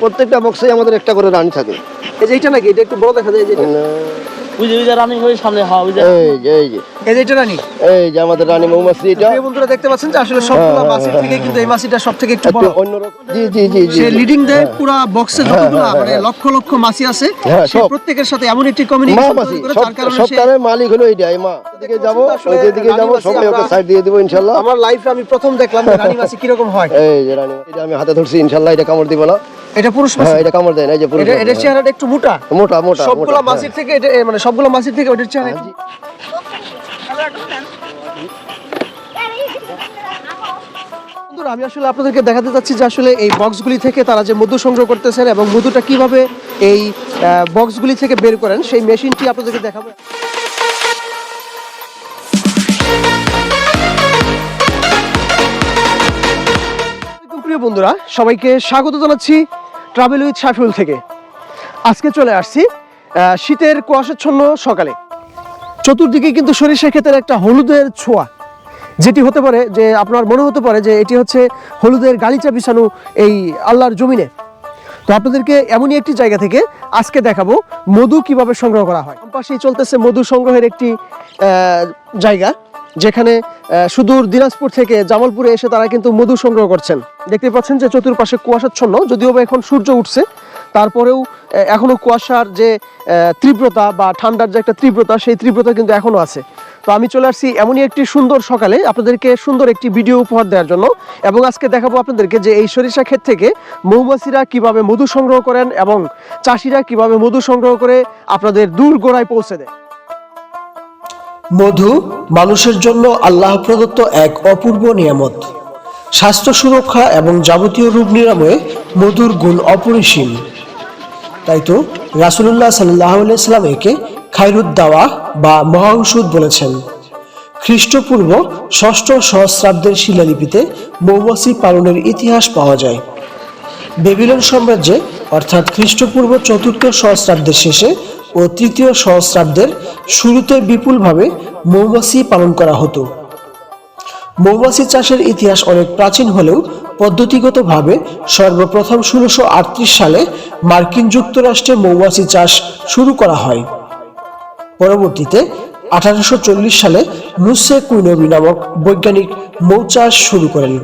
প্রত্যেকটা বক্সে আমাদের একটা করে রানী থাকে। এই যে এইটা নাকি? এটা একটু বড় দেখা যায় এই যে ওই যে ওই যে রানিং হয়ে সামনে হওয়া ওই যে। এই যে এই যে। এই যে এটা রানী? এই যে আমাদের রানী মৌমাছি এটা। প্রিয় বন্ধুরা দেখতে পাচ্ছেন যে আসলে সবগুলো মাছের থেকে কিন্তু এই মাছিটা সব থেকে একটু বড়। অন্যরকম। জি জি জি জি সে লিডিং দেয় পুরো বক্সে যতগুলো মানে লক্ষ লক্ষ মাছি আছে হ্যাঁ, সে প্রত্যেকের সাথে এমন একটি কমিউনিকেশন তৈরি করে কারণে মালিক হলো এইটা এই মা এদিকে যাব ওই যাব সবাই ওকে সাইড দিয়ে দিব ইনশাল্লাহ। আমার লাইফে আমি প্রথম দেখলাম রানী মাছি কীরকম হয়। এই যে রানী এটা আমি হাতে ধরছি ইনশাল্লাহ এটা কামড় দিব না। এটা পুরুষ মাছি হ্যাঁ এটা কামড় দেয় না এই যে পুরো এটা এটার চেহারাটা একটু মোটা। মোটা মোটা সবগুলো মোটা, মাছির থেকে এটা মানে সবগুলো মাছির থেকে ওটার চেহারা। বন্ধুরা আমি আসলে আপনাদেরকে দেখাতে চাচ্ছি যে আসলে এই বক্সগুলি থেকে তারা যে মধু সংগ্রহ করতেছেন এবং মধুটা কীভাবে এই বক্সগুলি থেকে বের করেন সেই মেশিনটি আপনাদেরকে দেখাবো। প্রিয় বন্ধুরা সবাইকে স্বাগত জানাচ্ছি। ট্রাভেল উইথ শাফিউল থেকে। আজকে চলে আসছি শীতের কুয়াশাচ্ছন্ন সকালে। চতুর্দিকে কিন্তু সরিষা ক্ষেতের একটা হলুদের ছোঁয়া। যেটি হতে পারে যে, আপনার মনে হতে পারে যে, এটি হচ্ছে হলুদের গালিচা বিছানো এই আল্লাহর জমিনে। তো আপনাদেরকে এমনই একটি জায়গা থেকে আজকে দেখাবো, মধু কীভাবে সংগ্রহ করা হয়। পাশেই চলতেছে মধু সংগ্রহের একটি জায়গা। যেখানে সুদূর দিনাজপুর থেকে জামালপুরে এসে তারা কিন্তু মধু সংগ্রহ করছেন। দেখতে পাচ্ছেন যে চতুর্পাশে কুয়াশাচ্ছন্ন যদিও বা এখন সূর্য উঠছে। তারপরেও আহ, এখনও কুয়াশার যে তীব্রতা বা ঠান্ডার যে একটা তীব্রতা সেই তীব্রতা কিন্তু এখনও আছে। তো আমি চলে আসছি এমনই একটি সুন্দর সকালে আপনাদেরকে সুন্দর একটি ভিডিও উপহার দেওয়ার জন্য। এবং আজকে দেখাবো আপনাদেরকে যে এই সরিষা ক্ষেত থেকে মৌমাছিরা কীভাবে মধু সংগ্রহ করেন এবং চাষিরা কীভাবে মধু সংগ্রহ করে আপনাদের দূর গোড়ায় পৌঁছে দেয়। মধু মানুষের জন্য আল্লাহ প্রদত্ত এক অপূর্ব নিয়ামত। স্বাস্থ্য সুরক্ষা এবং যাবতীয় রোগ নিরাময়ে মধুর গুণ অপরিসীম। তাই তো রাসুলুল্লাহ সাল্লাহ সাল্লাম একে খাইরুদ্দাওয়া বা মহাঔষধ বলেছেন। খ্রিস্টপূর্ব ষষ্ঠ সহস্রাব্দের শিলালিপিতে মৌমাছি পালনের ইতিহাস পাওয়া যায়। বেবিলন সাম্রাজ্যে, অর্থাৎ খ্রিস্টপূর্ব চতুর্থ সহস্রাব্দের শেষে ও তৃতীয় সহস্রাব্দের শুরুতে বিপুলভাবে মৌমাছি পালন করা হতো। মৌমাছি চাষের ইতিহাস অনেক প্রাচীন হলেও পদ্ধতিগতভাবে সর্বপ্রথম ষোলোশো সালে মার্কিন যুক্তরাষ্ট্রে মৌমাছি চাষ শুরু করা হয়। পরবর্তীতে আঠারোশো চল্লিশ সালে মুসে কুইনবি নামক বৈজ্ঞানিক মৌচাষ শুরু করেন।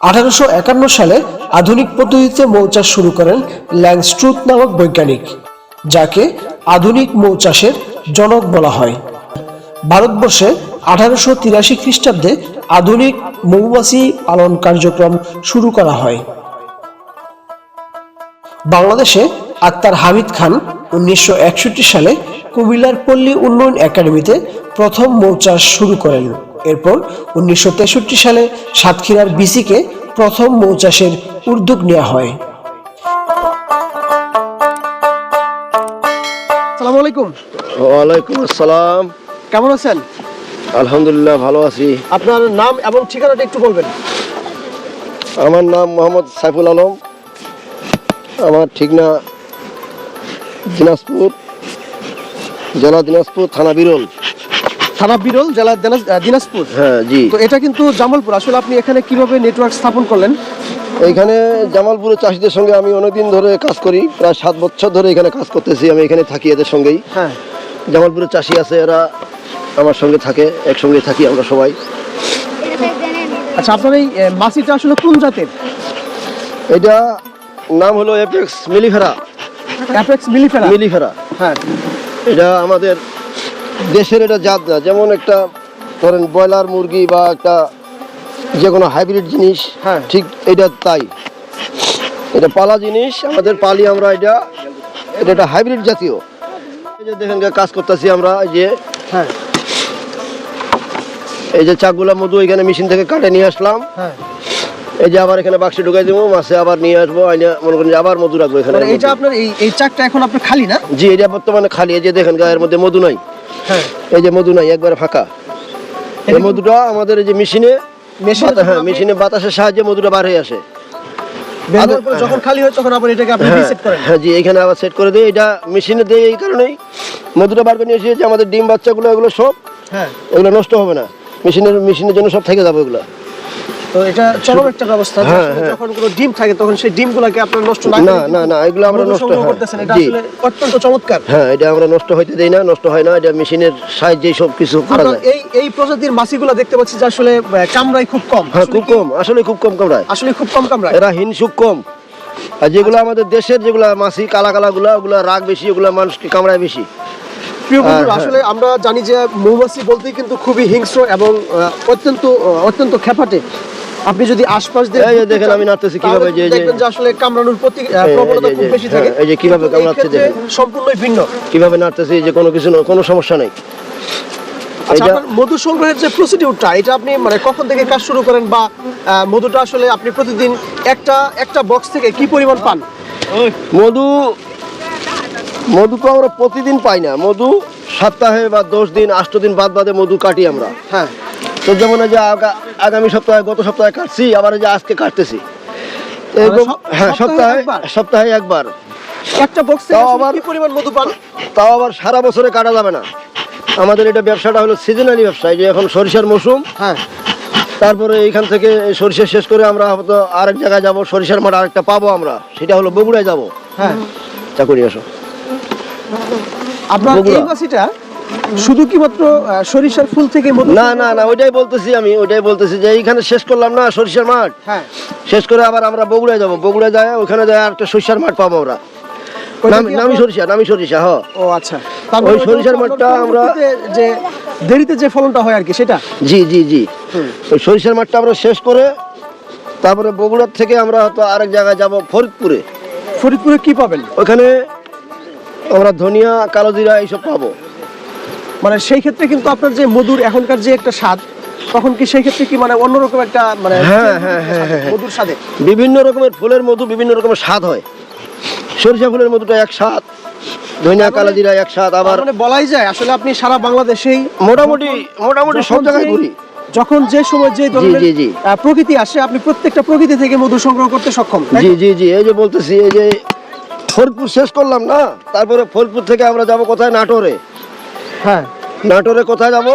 আঠারোশো একান্ন সালে আধুনিক পদ্ধতিতে মৌচাষ শুরু করেন ল্যাংস্ট্রুথ নামক বৈজ্ঞানিক। যাকে আধুনিক মৌচাষের জনক বলা হয়। ভারতবর্ষে আঠারোশো তিরাশি খ্রিস্টাব্দে আধুনিক মৌমাছি পালন কার্যক্রম শুরু করা হয়। বাংলাদেশে আক্তার হামিদ খান উনিশশো একষট্টি সালে কুমিল্লার পল্লী উন্নয়ন একাডেমিতে প্রথম মৌচাষ শুরু করেন। এরপর উনিশশো তেষট্টি সালে সাতক্ষীরার বিসিকে প্রথম মৌচাষের উদ্যোগ নেওয়া হয়। সালাম আলাইকুম। ওয়ালাইকুম আসসালাম। কেমন আছেন? আলহামদুলিল্লাহ ভালো আছি। আপনার নাম এবং ঠিকানাটা একটু বলবেন। আমার নাম মোহাম্মদ সাইফুল আলম। আমার ঠিকনা দিনাজপুর জেলা দিনাজপুর থানা বিরল। থানা বিরল জেলা দিনাজ- দিনাজপুর? হ্যাঁ জি। তো এটা কিন্তু জামালপুর। আসলে আপনি এখানে কীভাবে নেটওয়ার্ক স্থাপন করলেন? এইখানে জামালপুরের চাষিদের সঙ্গে আমি অনেকদিন ধরে কাজ করি প্রায় সাত বছর ধরে এখানে কাজ করতেছি আমি এখানে থাকি এদের সঙ্গেই। হ্যাঁ। জামালপুরের চাষি আছে এরা আমার সঙ্গে থাকে একসঙ্গে থাকি আমরা সবাই। আচ্ছা আপনার এই মাছিটা আসলে কোন জাতের? এটা নাম হলো এপেক্স মিলিফেরা। অ্যাপেক্স মিলিফেরা? মিলিফেরা। হ্যাঁ। এটা আমাদের দেশের এটা জাত না। যেমন একটা ধরেন ব্রয়লার মুরগি বা একটা যে কোনো হাইব্রিড জিনিস হ্যাঁ। ঠিক এটা তাই। এটা পালা জিনিস আমাদের পালি আমরা এটা এটা একটা হাইব্রিড জাতীয়। এই যে দেখেন কাজ করতেছি আমরা এই যে। হ্যাঁ। এই যে চাকগুলা মধু এখানে মেশিন থেকে কাটে নিয়ে আসলাম। হ্যাঁ। এই যে আবার এখানে বাক্সে ঢুকাই দেবো মাসে আবার নিয়ে আসব আইনা মনে করেন আবার মধু রাখব এখানে। মানে এইটা আপনার এই এই চাকটা এখন আপনার খালি না? জি এটা বর্তমানে খালি এই যে দেখেন গায়ের মধ্যে মধু নাই। এই যে মধু নাই একবারে ফাঁকা। এই মধুটা আমাদের এই যে মেশিনে মেশিনে হ্যাঁ মেশিনে বাতাসের সাহায্যে মধুটা বার হয়ে আসে। যখন খালি হয় তখন আবার এটাকে আপনি হ্যাঁ রিসেট করেন। হ্যাঁ জি এখানে আবার সেট করে দিই। এটা মেশিনে দিই এই কারণেই মধুটা বার করে নিয়ে যে আমাদের ডিম বাচ্চাগুলো এগুলো সব হ্যাঁ। এগুলো নষ্ট হবে না। মেশিনের মেশিনের জন্য সব থেকে যাবে এগুলো তো এটা চরম একটা ব্যবস্থা। হ্যাঁ, হ্যাঁ। যখন কোনো ডিম থাকে তখন সেই ডিমগুলোকে আপনারা নষ্ট না না না না এগুলো আমরা নষ্ট করতেছেন এটা আসলে অত্যন্ত চমৎকার। হ্যাঁ এটা আমরা নষ্ট হইতে দেই না নষ্ট হয় না এটা মেশিনের সাহায্যে সব কিছু করা যায়। এই এই প্রজাতির মাছিগুলো দেখতে পাচ্ছি যে আসলে কামড়ায় খুব কম। হ্যাঁ খুব কম আসলে খুব কম কামড়ায়। আসলে খুব কম কামড়ায়। এরা হিংসুক কম। আর যেগুলো আমাদের দেশের যেগুলো মাছি কালা কালা গুলা ওগুলা রাগ বেশি ওগুলা মানুষকে কামড়ায় বেশি। প্রিয় বন্ধুরা। আসলে আমরা জানি যে মৌমাছি বলতেই কিন্তু খুবই হিংস্র এবং অত্যন্ত অত্যন্ত খেপাটে আপনি যদি আশপাশ দিয়ে দেখেন আমি নাড়তেছি কীভাবে যে- দেখবেন যে আসলে কামড়ানোর প্রতি প্রবণতা খুব বেশি থাকে হ্যাঁ, এই যে কীভাবে কামড়াচ্ছে দেখেন। সম্পূর্ণই ভিন্ন কীভাবে নাড়তেছি যে কোনো কিছু কোনো সমস্যা নেই আচ্ছা আপনার মধু সংগ্রহের যে প্রসিডিউরটা এটা আপনি মানে কখন থেকে কাজ শুরু করেন বা মধুটা আসলে আপনি প্রতিদিন একটা একটা বক্স থেকে কি পরিমাণ পান মধু মধু তো আমরা প্রতিদিন পাই না। মধু সপ্তাহে বা দশ দিন আষ্ট দিন বাদ বাদে মধু কাটি আমরা। হ্যাঁ। তো যেমন যে আগা- আগামী সপ্তাহে গত সপ্তাহে কাটছি আবার এই যে আজকে কাটতেছি। হ্যাঁ সপ্তাহে সপ্তাহে একবার? একটা বক্স তাও আবার- কি পরিমাণ মধু পান? তাও আবার সারা বছরে কাটা যাবে না। আমাদের এটা ব্যবসাটা হলো সিজনালি ব্যবসা। যে এখন সরিষার মৌসুম। হ্যাঁ। তারপরে এইখান থেকে সরিষা শেষ করে আমরা হয়তো আরেক জায়গায় যাব। সরিষার মাঠ আরেকটা পাবো আমরা। সেটা হলো বগুড়ায় যাব। হ্যাঁ। চাকুরি আসো। আপনার এই মাছিটা শুধু কি মাত্র সরিষার ফুল থেকে না না না ওইটাই বলতেছি আমি ওইটাই বলতেছি যে এইখানে শেষ করলাম না সরিষার মাঠ। হ্যাঁ। শেষ করে আবার আমরা বগুড়ায় যাব। বগুড়ায় যায় ওখানে যায় একটা সরিষার মাঠ পাবো আমরা। নামি সরিষা নামি সরিষা হ। ও আচ্ছা। মানে ওই সরিষার মাঠটা আমরা- যে দেরিতে যে ফলনটা হয় আর কি সেটা? জি জি জি। ওই সরিষার মাঠটা আমরা শেষ করে তারপরে বগুড়ার থেকে আমরা হয়তো আরেক জায়গায় যাব ফরিদপুরে। ফরিদপুরে কি পাবেন? ওখানে আমরা ধনিয়া কালো জিরা এইসব পাবো মানে সেই ক্ষেত্রে কিন্তু আপনার যে মধুর এখনকার যে একটা স্বাদ তখন কি সেই ক্ষেত্রে কি মানে অন্যরকম একটা মানে হ্যাঁ, হ্যাঁ, হ্যাঁ। মধুর স্বাদে? বিভিন্ন রকমের ফুলের মধু বিভিন্ন রকমের স্বাদ হয়। সরিষা ফুলের মধুটা এক স্বাদ ধনিয়া কালো জিরা এক স্বাদ আবার মানে বলাই যায় আসলে আপনি সারা বাংলাদেশেই মোটামুটি মোটামুটি সব জায়গায় ঘুরি। যখন যে সময় যে ধরনের। প্রকৃতি আসে আপনি প্রত্যেকটা প্রকৃতি থেকে মধু সংগ্রহ করতে সক্ষম জি জি জি এই যে বলতেছি এই যে ফরিদপুর শেষ করলাম না? তারপরে ফরিদপুর থেকে আমরা যাব কোথায়? নাটোরে। হ্যাঁ। নাটোরে কোথায় যাব?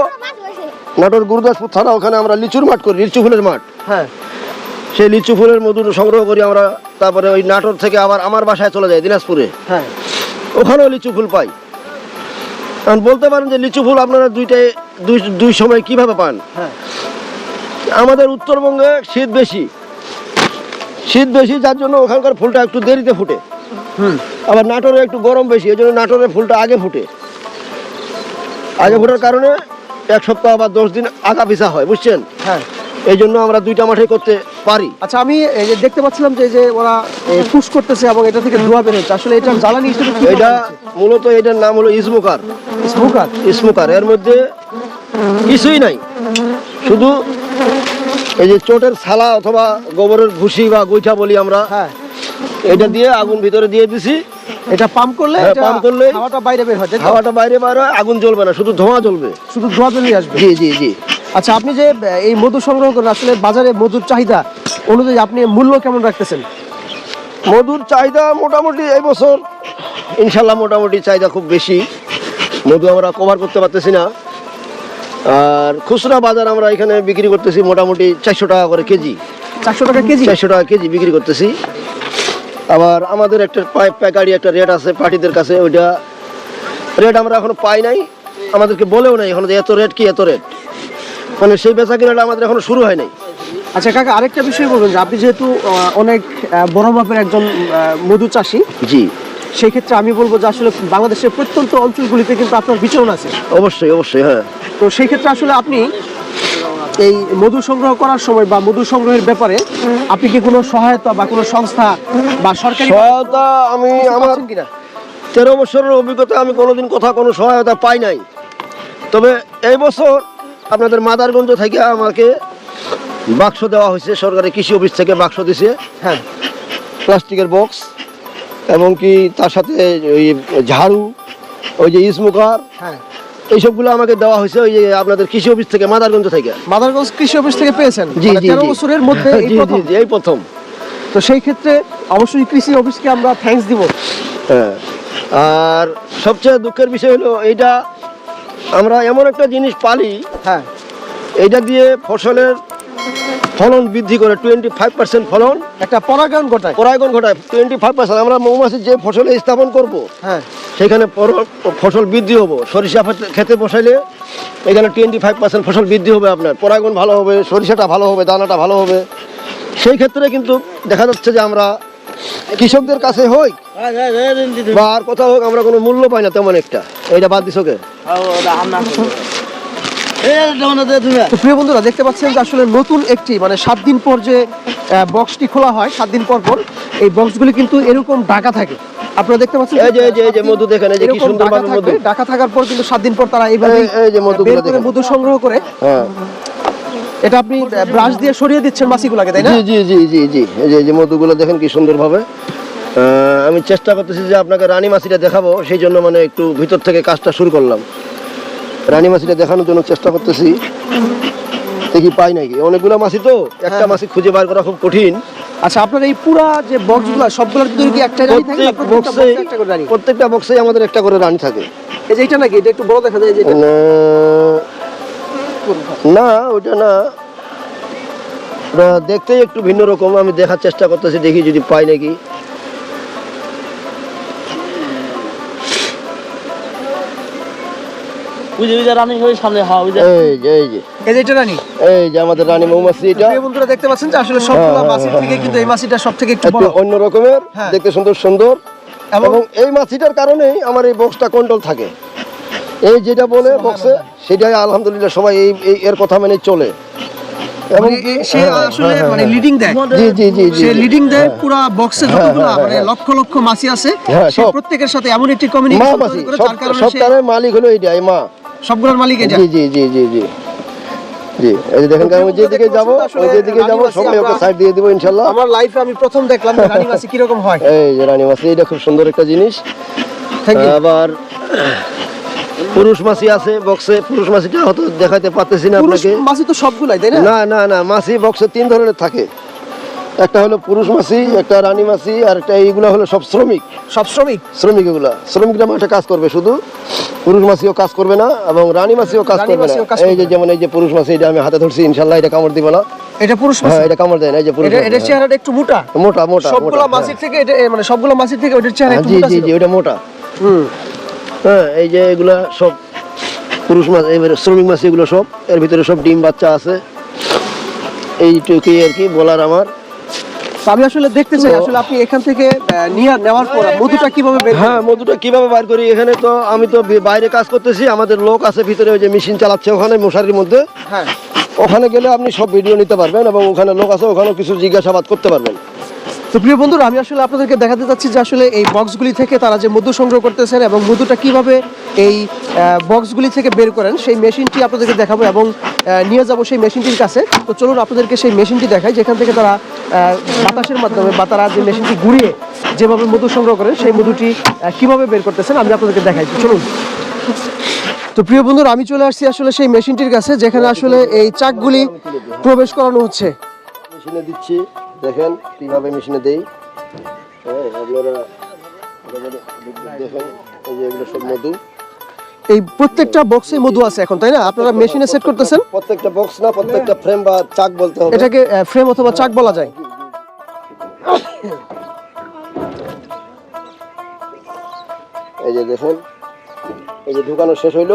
নাটোর গুরুদাসপুর থানা ওখানে আমরা লিচুর মাঠ করি লিচু ফুলের মাঠ। হ্যাঁ। সেই লিচু ফুলের মধু সংগ্রহ করি আমরা তারপরে ওই নাটোর থেকে আবার আমার বাসায় চলে যাই দিনাজপুরে। হ্যাঁ। ওখানেও লিচু ফুল পাই। কারণ বলতে পারেন যে লিচু ফুল আপনারা দুইটাই দুই দুই সময় কীভাবে পান? হ্যাঁ। আমাদের উত্তরবঙ্গে শীত বেশি। শীত বেশি যার জন্য ওখানকার ফুলটা একটু দেরিতে ফুটে। আবার নাটোরে একটু গরম বেশি এই জন্য নাটোরের ফুলটা আগে ফুটে। আগে ফোটার কারণে এক সপ্তাহ বা দশ দিন আগা পিছা হয় বুঝছেন? হ্যাঁ। এই জন্য আমরা দুইটা মাঠে করতে পারি। আচ্ছা আমি এই যে দেখতে পাচ্ছিলাম যে ওরা পুশ করতেছে এবং এটা থেকে ধোঁয়া বের হচ্ছে। আসলে এটা জ্বালানি হিসেবে এটা মূলত এটার নাম হলো স্মোকার স্মোকার স্মোকার এর মধ্যে কিছুই নাই। শুধু এই যে চোটের ছালা অথবা গোবরের ভুসি বা গোইঠা বলি আমরা হ্যাঁ। এটা দিয়ে আগুন ভিতরে দিয়ে দিছি। এটা পাম্প করলে হ্যাঁ, এটা pump করলে- হাওয়াটা বাইরে বের হয় হাওয়াটা বাইরে হয়, আগুন জ্বলবে না শুধু ধোঁয়া জ্বলবে। শুধু ধোঁয়া আসবে? জি জি জি। আচ্ছা আপনি যে এই মধু সংগ্রহ করেন আসলে বাজারে মধুর চাহিদা অনুযায়ী আপনি মূল্য কেমন রাখতেছেন? মধুর চাহিদা মোটামুটি এই বছর ইনশাল্লাহ মোটামুটি চাহিদা খুব বেশি। মধু আমরা কভার করতে পারতেছি না। আর খুচরা বাজার আমরা এখানে বিক্রি করতেছি মোটামুটি চারশো টাকা করে কেজি। চারশো টাকা কেজি? চারশো টাকা কেজি বিক্রি করতেছি। আবার আমাদের একটা পাইপ প্যাকারি একটা রেট আছে পার্টিদের কাছে ওইটা রেট আমরা এখনও পাই নাই। আমাদেরকে বলেও নাই এখন যে এত রেট কি এত রেট মানে সেই বেচা কিনাটা আমাদের এখনও শুরু হয় নাই। আচ্ছা কাকা আরেকটা বিষয় বলবেন যে আপনি যেহেতু অনেক বড় মাপের একজন মধু চাষি জি। সেই ক্ষেত্রে আমি বলব যে আসলে বাংলাদেশের প্রত্যন্ত অঞ্চলগুলিতে কিন্তু আপনার বিচরণ আছে। অবশ্যই অবশ্যই হ্যাঁ। তো সেই ক্ষেত্রে আসলে আপনি এই মধু সংগ্রহ করার সময় বা মধু সংগ্রহের ব্যাপারে আপনি কি কোনো সহায়তা বা কোনো সংস্থা বা সরকারি সহায়তা আমি আমার কিনা? তেরো বছরের অভিজ্ঞতা আমি কোনোদিন কোথাও কোনো সহায়তা পাই নাই। তবে এই বছর আপনাদের মাদারগঞ্জ থেকে আমাকে বাক্স দেওয়া হয়েছে সরকারি কৃষি অফিস থেকে বাক্স দিছে। হ্যাঁ। প্লাস্টিকের বক্স এবং কি তার সাথে ওই ঝাড়ু ওই যে স্মোকার হ্যাঁ। এইসবগুলো আমাকে দেওয়া হয়েছে ওই আপনাদের কৃষি অফিস থেকে মাদারগঞ্জ থেকে। মাদারগঞ্জ কৃষি অফিস থেকে পেয়েছেন? জি মানে জি তেরো বছরের মধ্যে এই জি প্রথম। জি জি এই প্রথম। তো সেই ক্ষেত্রে অবশ্যই কৃষি অফিসকে আমরা থ্যাঙ্কস দিব। হ্যাঁ। আর সবচেয়ে দুঃখের বিষয় হলো এইটা আমরা এমন একটা জিনিস পালি হ্যাঁ। এইটা দিয়ে ফসলের ফলন বৃদ্ধি করে টোয়েন্টি ফাইভ পার্সেন্ট ফলন। একটা পরাগায়ন ঘটায়। পরাগন ঘটায় টোয়েন্টি ফাইভ পার্সেন্ট আমরা মৌমাছি যে ফসলে স্থাপন করব হ্যাঁ। সেখানে ফসল বৃদ্ধি হব। সরিষা খেতে বসাইলে এখানে টোয়েন্টি ফাইভ পার্সেন্ট ফসল বৃদ্ধি হবে আপনার। পরাগন ভালো হবে সরিষাটা ভালো হবে দানাটা ভালো হবে। সেই ক্ষেত্রে কিন্তু দেখা যাচ্ছে যে আমরা কৃষকদের কাছে হই বা আর কোথাও হোক আমরা কোনো মূল্য পাই না তেমন একটা। এইটা বাদ দিস কে? তো প্রিয় বন্ধুরা দেখতে পাচ্ছেন যে আসলে নতুন একটি মানে সাত দিন পর যে বক্সটি খোলা হয় সাত দিন পর পর এই বক্সগুলি কিন্তু এরকম ঢাকা থাকে। আপনারা দেখতে পাচ্ছেন? এই যে এই যে এই যে মধু দেখেন এই যে কি সুন্দর ভাবে মধু। ঢাকা থাকার পর কিন্তু সাত দিন পর তারা এইভাবে এই- যে মধুগুলো দেখেন। মধু সংগ্রহ করে হ্যাঁ। এটা আপনি ব্রাশ দিয়ে সরিয়ে দিচ্ছেন মাছিগুলোকে তাই না? জি জি জি জি জি। এই যে এই যে মধুগুলো দেখেন কি সুন্দরভাবে আহ, আমি চেষ্টা করতেছি যে আপনাকে রানী মাছিটা দেখাবো সেই জন্য মানে একটু ভিতর থেকে কাজটা শুরু করলাম। রানী মাছিটা দেখানোর জন্য চেষ্টা করতেছি। দেখি পাই নাকি। অনেকগুলো মাছি তো একটা মাছি খুঁজে বার করা খুব কঠিন। আচ্ছা আপনার এই পুরা যে বক্সগুলো সবগুলোর ভিতরে কি একটা রানী থাকে বক্সে একটা করে রানী প্রত্যেকটা বক্সে আমাদের একটা করে রানী থাকে। এই যে এটা নাকি? এটা একটু বড় দেখা যায় যে এটা। না ওটা না। দেখতে দেখতেই একটু ভিন্ন রকম আমি দেখার চেষ্টা করতেছি দেখি যদি পাই নাকি। বুঝে বুঝে রানিং হয়ে সামনে হওয়া বুঝে এই যে এই যে। এই যে এটা রানী? এই যে আমাদের রানী মৌমাছি এটা। প্রিয় বন্ধুরা দেখতে পাচ্ছেন যে আসলে সবগুলো মাছির থেকে কিন্তু এই মাছিটা সব থেকে একটু একটু বড়। অন্য রকমের। দেখতে সুন্দর সুন্দর। এবং এবং এই মাছিটার কারণেই আমার এই বক্সটা কন্ট্রোল থাকে। এই যেটা বলে বক্সে সেটাই আলহামদুলিল্লাহ সবাই এই এর কথা মেনে চলে। এবং মানে সে হ্যাঁ, আসলে হ্যাঁ, মানে হ্যাঁ। লিডিং দেয়। জি জি জি জি সে লিডিং দেয় পুরো বক্সে যতগুলো মানে। লক্ষ লক্ষ মাছি আছে সে প্রত্যেকের সাথে এমন একটি মা কমিউনিকেশন মাছি করে তার কারণে সব মালিক হলো এইটাই মা। সবগুলোর মালিক এটা জি জি জি জি জি। জি এই যে দেখেন আমি যেদিকে যাব ওই যেদিকে যাব সবাই ওকে সাইড দিয়ে দিব ইনশাল্লাহ। আমার লাইফে আমি প্রথম দেখলাম রানী মাছি কীরকম হয়। এই যে রানী মাছি এটা খুব সুন্দর একটা জিনিস। থ্যাংক ইউ আবার পুরুষ মাছি আছে বক্সে পুরুষ মাছিটা হয়তো দেখাতে পারতেছি না পুরুষ আপনাকে। মাছি তো সবগুলাই তাই না? না না না মাছি বক্সে তিন ধরনের থাকে। একটা হলো পুরুষ মাছি একটা রানী মাছি আর একটা এইগুলো হলো সব শ্রমিক। সব শ্রমিক? শ্রমিক এগুলা। শ্রমিকরা মাঠে কাজ করবে শুধু। পুরুষ মাছিও কাজ করবে না এবং রানী মাছিও কাজ করবে না। এই যে যেমন এই যে পুরুষ মাছি এটা আমি হাতে ধরছি ইনশাল্লাহ এটা কামড় দিব না। এটা পুরুষ মাছি হ্যাঁ এটা কামড় দেয় না এই যে পুরুষ এটা এটা হ্যাঁ। চেহারাটা একটু মোটা? মোটা মোটা সবগুলো মোটা, থেকে এটা মানে সবগুলো মাছির থেকে ওটার চেহারা হ্যাঁ, একটু মোটা জি জি ওটা মোটা। হুম। হ্যাঁ এই যে এগুলা সব পুরুষ মাছ এবারে শ্রমিক মাছ এগুলো সব এর ভিতরে সব ডিম বাচ্চা আছে। এইটুকুই আর কি বলার আমার। আমি আসলে দেখতে চাই আসলে আপনি এখান থেকে নিয়ে নেওয়ার পর মধুটা কীভাবে বের হ্যাঁ মধুটা কীভাবে বার করি? এখানে তো আমি তো বাইরে কাজ করতেছি আমাদের লোক আছে ভিতরে ওই যে মেশিন চালাচ্ছে ওখানে মশারির মধ্যে। হ্যাঁ। ওখানে গেলে আপনি সব ভিডিও নিতে পারবেন এবং ওখানে লোক আছে ওখানেও কিছু জিজ্ঞাসাবাদ করতে পারবেন। তো প্রিয় বন্ধুরা আমি আসলে আপনাদেরকে দেখাতে চাচ্ছি যে আসলে এই বক্সগুলি থেকে তারা যে মধু সংগ্রহ করতেছেন এবং মধুটা কীভাবে এই বক্সগুলি থেকে বের করেন। সেই মেশিনটি আপনাদেরকে দেখাবো এবং নিয়ে যাব সেই মেশিনটির কাছে। তো চলুন আপনাদেরকে সেই মেশিনটি দেখাই। যেখান থেকে তারা বাতাসের মাধ্যমে বা তারা যে মেশিনটি ঘুরিয়ে যেভাবে মধু সংগ্রহ করেন, সেই মধুটি কীভাবে বের করতেছেন আমি আপনাদেরকে দেখাই। চলুন। তো প্রিয় বন্ধুরা, আমি চলে আসছি আসলে সেই মেশিনটির কাছে, যেখানে আসলে এই চাকগুলি প্রবেশ করানো হচ্ছে। মেশিনে দিচ্ছি। দেখেন কীভাবে মেশিনে দেই। হ্যাঁ আপনারা দেখেন, এই যে এগুলো সব মধু। এই প্রত্যেকটা বক্সে মধু আছে এখন তাই না? আপনারা মেশিনে সেট করতেছেন। প্রত্যেকটা বক্স না প্রত্যেকটা ফ্রেম বা চাক বলতে হবে। এটাকে ফ্রেম অথবা চাক বলা যায়। এই যে দেখুন এই যে ঢুকানো শেষ হইল।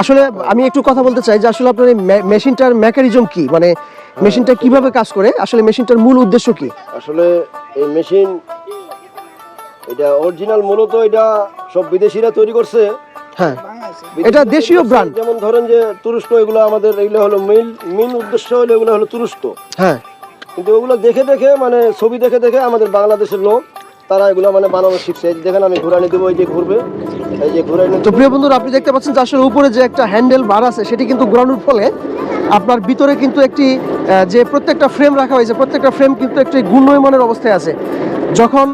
আসলে আমি একটু কথা বলতে চাই যে আসলে আপনার এই মেশিনটার মেকানিজম কি? মানে মেশিনটা কীভাবে কাজ করে? আসলে মেশিনটার মূল উদ্দেশ্য কি? আসলে এই মেশিন এটা অরিজিনাল মূলত এটা সব বিদেশিরা তৈরি করছে। হ্যাঁ। এটা দেশীয় ব্র্যান্ড যেমন ধরেন যে তুরস্ক এগুলো আমাদের এগুলো হলো মেইন মেইন উদ্দেশ্য হলো এগুলো হলো তুরস্ক। হ্যাঁ। কিন্তু ওগুলো দেখে দেখে মানে ছবি দেখে দেখে আমাদের বাংলাদেশের লোক তারা এগুলো মানে বানানো শিখছে। এই দেখেন আমি ঘুরানি দেবো এই যে ঘুরবে। এই যে ঘুরানি তো প্রিয় বন্ধুরা আপনি দেখতে পাচ্ছেন যে আসলে উপরে যে একটা হ্যান্ডেল বার আছে সেটি কিন্তু ঘোরানোর ফলে আপনার ভিতরে কিন্তু একটি যে প্রত্যেকটা ফ্রেম রাখা হয়েছে প্রত্যেকটা ফ্রেম কিন্তু একটি গুণমানের অবস্থায় আছে। যখন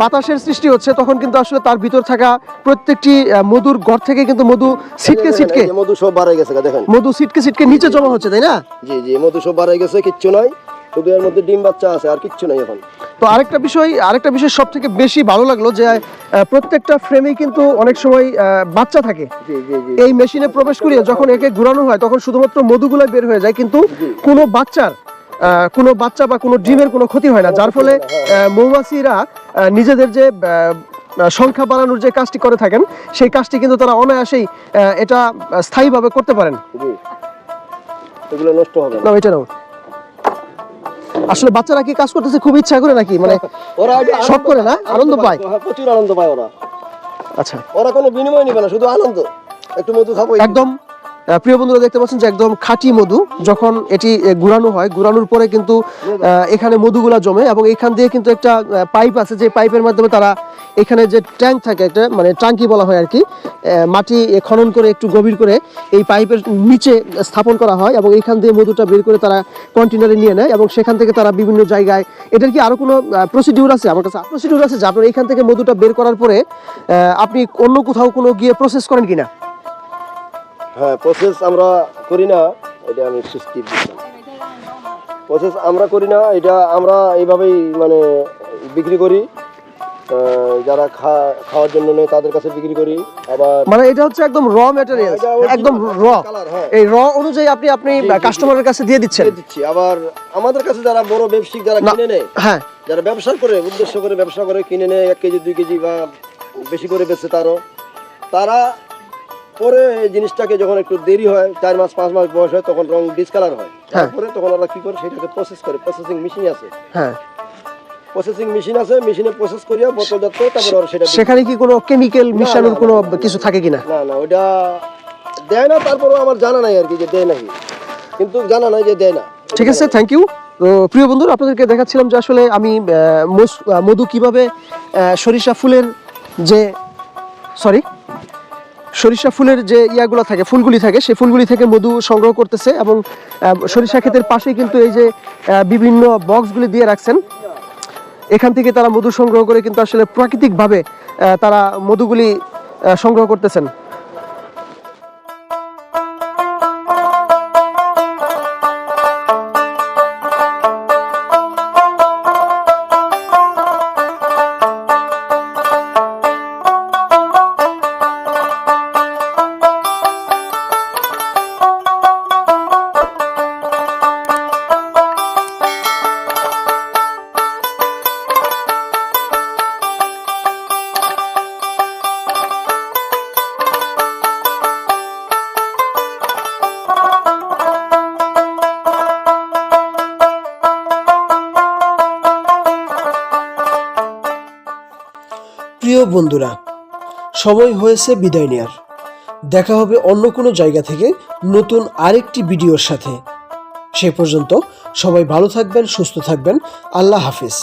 বাতাসের সৃষ্টি হচ্ছে তখন কিন্তু আসলে তার ভিতর থাকা প্রত্যেকটি মধুর ঘর থেকে কিন্তু মধু ছিটকে ছিটকে মধু সব বাড়াই গেছে দেখেন। মধু ছিটকে ছিটকে নিচে জমা হচ্ছে তাই না? জি জি মধু সব বাড়াই গেছে কিচ্ছু নাই। শুধু এর মধ্যে ডিম বাচ্চা আছে আর কিচ্ছু নাই এখন। তো আরেকটা বিষয় আরেকটা বিষয় সব থেকে বেশি ভালো লাগল যে প্রত্যেকটা ফ্রেমেই কিন্তু অনেক সময় বাচ্চা থাকে। এই মেশিনে প্রবেশ করিয়ে যখন একে ঘোরানো হয় তখন শুধুমাত্র মধুগুলো বের হয়ে যায় কিন্তু কোনো বাচ্চার কোনো বাচ্চা বা কোনো ডিমের কোনো ক্ষতি হয় না। যার ফলে মৌমাছিরা নিজেদের যে সংখ্যা বাড়ানোর যে কাজটি করে থাকেন সেই কাজটি কিন্তু তারা অনায়াসেই এটা স্থায়ীভাবে করতে পারেন। এগুলো নষ্ট হবে না। না এটা নাও। আসলে বাচ্চারা কি কাজ করতেছে খুব ইচ্ছা করে নাকি? মানে ওরা আনন্দ করে না? আনন্দ পায়? হ্যাঁ, প্রচুর আনন্দ পায় ওরা। আচ্ছা। ওরা কোনো বিনিময় নিবে না শুধু আনন্দ। একটু মধু খাব একদম। প্রিয় বন্ধুরা, দেখতে পাচ্ছেন যে একদম খাঁটি মধু, যখন এটি গুড়ানো হয়, গুড়ানোর পরে কিন্তু এখানে মধুগুলা জমে এবং এখান দিয়ে কিন্তু একটা পাইপ আছে, যে পাইপের মাধ্যমে তারা এখানে যে ট্যাঙ্ক থাকে, একটা মানে ট্যাঙ্কি বলা হয় আর কি মাটি খনন করে, একটু গভীর করে এই পাইপের নিচে স্থাপন করা হয় এবং এখান দিয়ে মধুটা বের করে তারা কন্টেনারে নিয়ে নেয় এবং সেখান থেকে তারা বিভিন্ন জায়গায়, এটার কি আরও কোনো প্রসিডিউর আছে? আমার কাছে প্রসিডিউর আছে যে আপনার এখান থেকে মধুটা বের করার পরে আপনি অন্য কোথাও কোনো গিয়ে প্রসেস করেন কিনা? হ্যাঁ প্রসেস আমরা করি না এটা আমি সুস্থির প্রসেস আমরা করি না এটা আমরা এইভাবেই মানে বিক্রি করি যারা খাওয়ার জন্য নেয় তাদের কাছে বিক্রি করি আবার মানে এটা হচ্ছে একদম র ম্যাটেরিয়াল একদম র হ্যাঁ। এই র অনুযায়ী আপনি আপনি। কাস্টমারের কাছে দিয়ে দিচ্ছেন দিচ্ছি আবার আমাদের কাছে যারা বড় ব্যবসায়িক যারা। কিনে নেয় হ্যাঁ যারা ব্যবসা করে উদ্দেশ্য করে ব্যবসা করে কিনে নেয় এক কেজি দুই কেজি বা বেশি করে বেচে তারও তারা পরে এই জিনিসটাকে যখন একটু দেরি হয় চার মাস পাঁচ মাস বয়স হয় তখন রং ডিসকালার হয়। হ্যাঁ। তারপরে তখন ওরা কি করে? সেটাকে প্রসেস করে। প্রসেসিং মেশিন আছে। হ্যাঁ। প্রসেসিং মেশিন আছে মেশিনে প্রসেস করিয়া বোতলজাত করে তারপরে ওরা সেটা সেখানে কি কোনো কেমিক্যাল মিশানোর কোনো কিছু থাকে কিনা? না না ওটা দেয় না তারপরেও আমার জানা নাই আর কি যে দেয় নাকি। কিন্তু জানা নাই যে দেয় না। ঠিক আছে থ্যাংক ইউ তো প্রিয় বন্ধুরা আপনাদেরকে দেখাচ্ছিলাম যে আসলে আমি মধু কীভাবে সরিষা ফুলের যে সরি সরিষা ফুলের যে ইয়াগুলো থাকে, ফুলগুলি থাকে, সেই ফুলগুলি থেকে মধু সংগ্রহ করতেছে এবং সরিষা ক্ষেতের পাশেই কিন্তু এই যে বিভিন্ন বক্সগুলি দিয়ে রাখছেন। এখান থেকে তারা মধু সংগ্রহ করে কিন্তু আসলে প্রাকৃতিকভাবে তারা মধুগুলি সংগ্রহ করতেছেন। বন্ধুরা, সময় হয়েছে বিদায় নেয়ার। দেখা হবে অন্য কোনো জায়গা থেকে নতুন আরেকটি ভিডিওর সাথে। সে পর্যন্ত সবাই ভালো থাকবেন, সুস্থ থাকবেন। আল্লাহ হাফিজ।